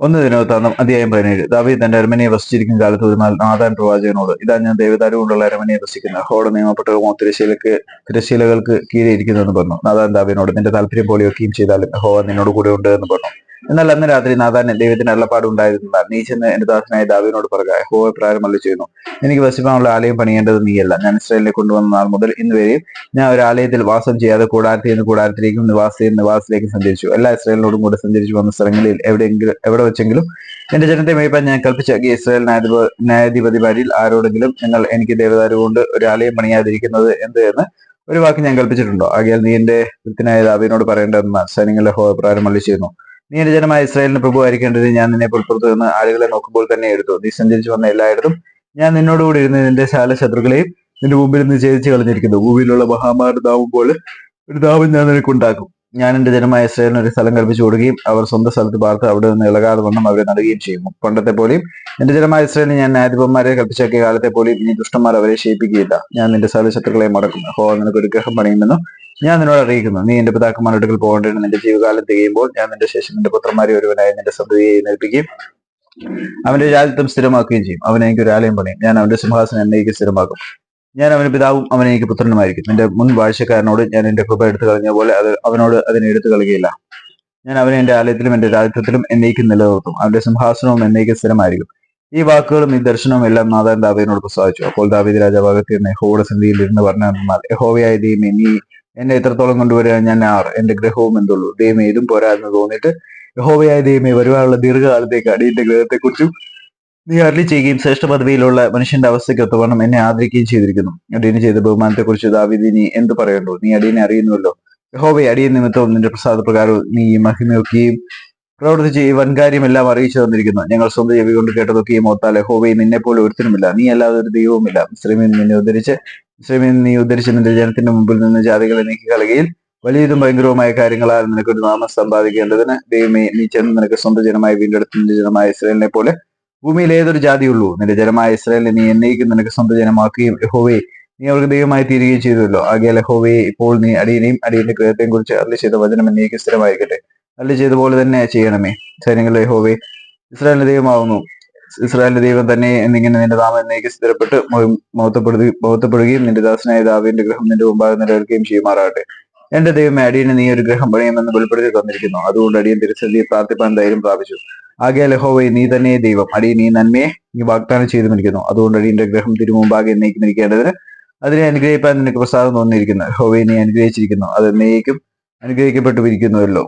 ഒന്ന് ദിനവൃത്താന്തം അധ്യായം പതിനേഴ്. ദാവീദ് തന്റെ അരമനയെ വസിച്ചിരിക്കുന്ന കാലത്ത് ഒരു നാഥാൻ പ്രവാചകനോട് ഇതാ ഞാൻ ദേവദാരു കൊണ്ടുള്ള അരമനയെ വസിക്കുന്ന ഹോട നിയമപ്പെട്ടവമോ തിരശീലക്ക് തിരശീലകൾക്ക് ഇരിക്കുന്നു എന്ന് പറഞ്ഞു. നാഥാൻ ദാവിനോട് നിന്റെ താല്പര്യം പോലെയൊക്കെയും ചെയ്താലും ഹോവ നിന്നോട് കൂടെ ഉണ്ട് എന്ന് പറഞ്ഞു. എന്നാൽ അന്ന് രാത്രി നാഥാൻ ദൈവത്തിന്റെ അള്ളപ്പാട് ഉണ്ടായിരുന്നാൽ നീ ചെന്ന് എന്റെ ദാസനായ ദാവിനോട് പറയുക ഹോവ പ്രാരം അല്ല ചെയ്യുന്നു എനിക്ക് വസിപ്പാനുള്ള ആലയം പണിയേണ്ടത് നീയല്ല. ഞാൻ ഇസ്രായേലിനെ കൊണ്ടുവന്ന നാൾ മുതൽ ഇന്ന് വരെയും ഞാൻ ഒരു ആലയത്തിൽ വാസം ചെയ്യാതെ കൂടാരത്തിൽ നിന്ന് കൂടാരത്തിലേക്കും നിവാസത്തിൽ നിവാസത്തിലേക്കും സഞ്ചരിച്ചു. എല്ലാ ഇസ്രായേലിനോടും കൂടെ സഞ്ചരിച്ചു വന്ന സ്ഥലങ്ങളിൽ എവിടെയെങ്കിലും എവിടെ വെച്ചെങ്കിലും എന്റെ ജനത്തെ മേയ്പാൻ ഞാൻ കൽപ്പിച്ചാക്കിയ ഇസ്രായേൽ ന്യായാധിപ ന്യായാധിപതിമാരിൽ ആരോടെങ്കിലും നിങ്ങൾ എനിക്ക് ദേവദാരു കൊണ്ട് ഒരു ആലയം പണിയാതിരിക്കുന്നത് എന്ത് എന്ന് ഒരു വാക്ക് ഞാൻ കൽപ്പിച്ചിട്ടുണ്ടോ? ആകിയാൽ നീ എന്റെ വൃത്തിനായ ദാവിനോട് പറയേണ്ടതെന്ന് സൈന്യങ്ങളുടെ ഹോ അള്ളി ചെയ്യുന്നു നീ എന്റെ ജനമായ ഇസ്രായേലിന് പ്രഭുവായിരിക്കേണ്ടത് ഞാൻ നിന്നെ പുറത്തു നിന്ന് ആളുകളെ നോക്കുമ്പോൾ തന്നെ എടുത്തു. നീ സഞ്ചരിച്ചു വന്ന എല്ലായിടത്തും ഞാൻ നിന്നോടുകൂടി ഇരുന്ന് നിന്റെ ശാല ശത്രുക്കളെയും നിന്റെ മുമ്പിൽ നിന്ന് ഛേദിച്ചു കളഞ്ഞിരിക്കുന്നു. ഭൂമിയിലുള്ള മഹാമാരുടെ ദാവും പോലെ ഒരു ദാവും ഞാൻ നിനക്കുണ്ടാക്കും. ഞാൻ എന്റെ ജനമായ ഇസ്രായേലിന് ഒരു സ്ഥലം കൽപ്പിച്ചു കൊടുക്കുകയും അവർ സ്വന്തം സ്ഥലത്ത് പാർത്ത് അവിടെ നിന്ന് ഇളകാതെ വന്നും അവരെ നടുകയും ചെയ്യും പണ്ടത്തെ പോലെയും എന്റെ ജനമായ ഇസ്രായേലിന് ഞാൻ ന്യായാധിപന്മാരെ കൽപ്പിച്ചാക്കിയ കാലത്തെ പോലെയും ഇനി ദുഷ്ടന്മാർ അവരെ ക്ഷയിപ്പിക്കുകയില്ല ഞാൻ നിന്റെ സകല ശത്രുക്കളെ മടക്കും ഹോ നിനക്ക് ഒരു ഗ്രഹം പണിയുമെന്നും ഞാൻ നിന്നോട് അറിയിക്കുന്നു. നീ എന്റെ പിതാക്കന്മാരുടെ പോകേണ്ടത് നിന്റെ ജീവകാലം തികയുമ്പോൾ ഞാൻ നിന്റെ ശേഷം നിന്റെ പുത്രന്മാരെ ഒരുവനായി നിന്റെ സന്തതിയെ എഴുന്നേൽപ്പിക്കുകയും അവന്റെ രാജ്യത്വം സ്ഥിരമാക്കുകയും ചെയ്യും. അവൻ എനിക്ക് ഒരു ആലയം പണിയും. ഞാൻ അവന്റെ സിംഹാസനം എന്നേക്ക് സ്ഥിരമാക്കും. ഞാൻ അവന് പിതാവും അവൻ എനിക്ക് പുത്രനുമായിരിക്കും. നിന്റെ മുൻ വാഴ്ചക്കാരനോട് ഞാൻ എന്റെ കൃപ എടുത്തു കളഞ്ഞ പോലെ അത് അവനോട് അതിനെ എടുത്തു കളയുകയില്ല. ഞാൻ അവനെ എന്റെ ആലയത്തിലും എന്റെ രാജ്യത്വത്തിലും എന്നേക്കും നിലനിർത്തും. അവന്റെ സിംഹാസനവും എന്നേക്ക് സ്ഥിരമായിരിക്കും. ഈ വാക്കുകളും ഈ ദർശനവും എല്ലാം നാഥാൻ ദാവീദിനോട് പ്രസ്താവിച്ചു അപ്പോൾ ദാവീദ് രാജാഭാഗത്ത് നിന്ന് യഹോയുടെ സന്ധിയിൽ ഇരുന്ന് പറഞ്ഞാൽ യഹോവയായ ദൈവമേ നീ എന്നെ എത്രത്തോളം കൊണ്ടുവരാൻ ഞാൻ ആർ എന്റെ ഗ്രഹവും എന്തുള്ളൂ? ദൈവമേ ഇതും പോരാ എന്ന് തോന്നിയിട്ട് യഹോവയായ ദൈവമേ വരുവാനുള്ള ദീർഘകാലത്തേക്ക് അടിയന്റെ ഗ്രഹത്തെക്കുറിച്ചും നീ അരളി ചെയ്യുകയും ശ്രേഷ്ഠ പദവിയിലുള്ള മനുഷ്യന്റെ അവസ്ഥയ്ക്ക് ഒത്തവണ്ണം എന്നെ ആദരിക്കുകയും ചെയ്തിരിക്കുന്നു. അടിയന് ചെയ്ത ബഹുമാനത്തെക്കുറിച്ച് ദാവിദി നീ എന്ത് പറയണ്ടോ നീ അടിയനെ അറിയുന്നുവല്ലോ. യഹോവയെ അടിയൻ നിമിത്തവും നിന്റെ പ്രസാദപ്രകാരവും നീ ഈ മഹിമയൊക്കെയും പ്രവർത്തിച്ച് ഈ വൻകാര്യമെല്ലാം അറിയിച്ചു തന്നിരിക്കുന്നു. ഞങ്ങൾ സ്വന്തം ചെവി കൊണ്ട് കേട്ടതൊക്കെയും ഓത്താൽ ഹോവയും നിന്നെ പോലെ ഒരുത്തനുമില്ല. നീ അല്ലാതെ ഒരു ദൈവവുമില്ല. സ്ത്രീമിൽ നിന്നെ ഉദ്ധരിച്ച് മുസ്ലിമിൽ നീ ഉദ്ധരിച്ച് നിന്റെ ജനത്തിന്റെ മുമ്പിൽ നിന്ന് ജാതികളെ നീക്കി കളകയിൽ വലിയതും ഭയങ്കരവുമായ കാര്യങ്ങളാൽ നിനക്ക് ഒരു നാമം സമ്പാദിക്കേണ്ടതിന് ദൈവമേ നീ ചെന്ന് നിനക്ക് സ്വന്തം ജനമായി വീണ്ടെടുത്ത നിന്റെ ജനമായ ഇസ്രേലിനെ പോലെ ഭൂമിയിൽ ഏതൊരു ജാതിയുള്ളൂ നിന്റെ ജനമായ ഇസ്രേലിനെ നീ എന്നേക്കും നിനക്ക് സ്വന്തം ജനമാക്കുകയും യഹോവേ നീ അവർക്ക് ദൈവമായി തീരുകയും ചെയ്തുവല്ലോ. ആകെ ലഹോവയെ ഇപ്പോൾ നീ അടിയനെയും അടിയന്റെ ഗൃഹത്തെയും കുറിച്ച് അല്ല ചെയ്ത വചനം എന്നേക്ക് സ്ഥിരമായിരിക്കട്ടെ. അല്ല ചെയ്ത പോലെ തന്നെ ചെയ്യണമേ. സൈന്യങ്ങളുടെ ഹോവേ ഇസ്രായേലിന്റെ ദൈവമാവുന്നു ഇസ്രായേലിന്റെ ദൈവം തന്നെ എന്നിങ്ങനെ നിന്റെ നാമം എന്നേക്ക് സ്ഥിരപ്പെട്ട് മഹത്വപ്പെടുകയും മഹത്വപ്പെടുകയും നിന്റെ ദാസനായ ദാവിന്റെ ഗ്രഹം നിന്റെ മുമ്പാകെ നിലനിൽക്കുകയും ചെയ്യുമാറാകട്ടെ. എന്റെ ദൈവമേ അടിയന് നീ ഒരു ഗ്രഹം പണിയുമെന്ന് വെളിപ്പെടുത്തി തന്നിരിക്കുന്നു. അതുകൊണ്ട് അടിയൻ തിരിച്ചെത്തി പ്രാർത്ഥിപ്പാൻ ധൈര്യം പ്രാപിച്ചു. ആകെ ലഹോവൈ നീ തന്നെ ദൈവം. അടിയൻ നീ നന്മയെ നീ വാഗ്ദാനം ചെയ്തുമിരിക്കുന്നു അതുകൊണ്ട് അടിയന്റെ ഗ്രഹം തിരുമുമ്പാകെ എന്നേക്കും ഇരിക്കേണ്ടതിന് അതിനെ അനുഗ്രഹിപ്പാൻ നിനക്ക് പ്രസാദം തോന്നിയിരിക്കുന്നു. ഹോവൈ നീ അനുഗ്രഹിച്ചിരിക്കുന്നു. അത് എന്നേക്കും അനുഗ്രഹിക്കപ്പെട്ടു ഇരിക്കുന്നുവല്ലോ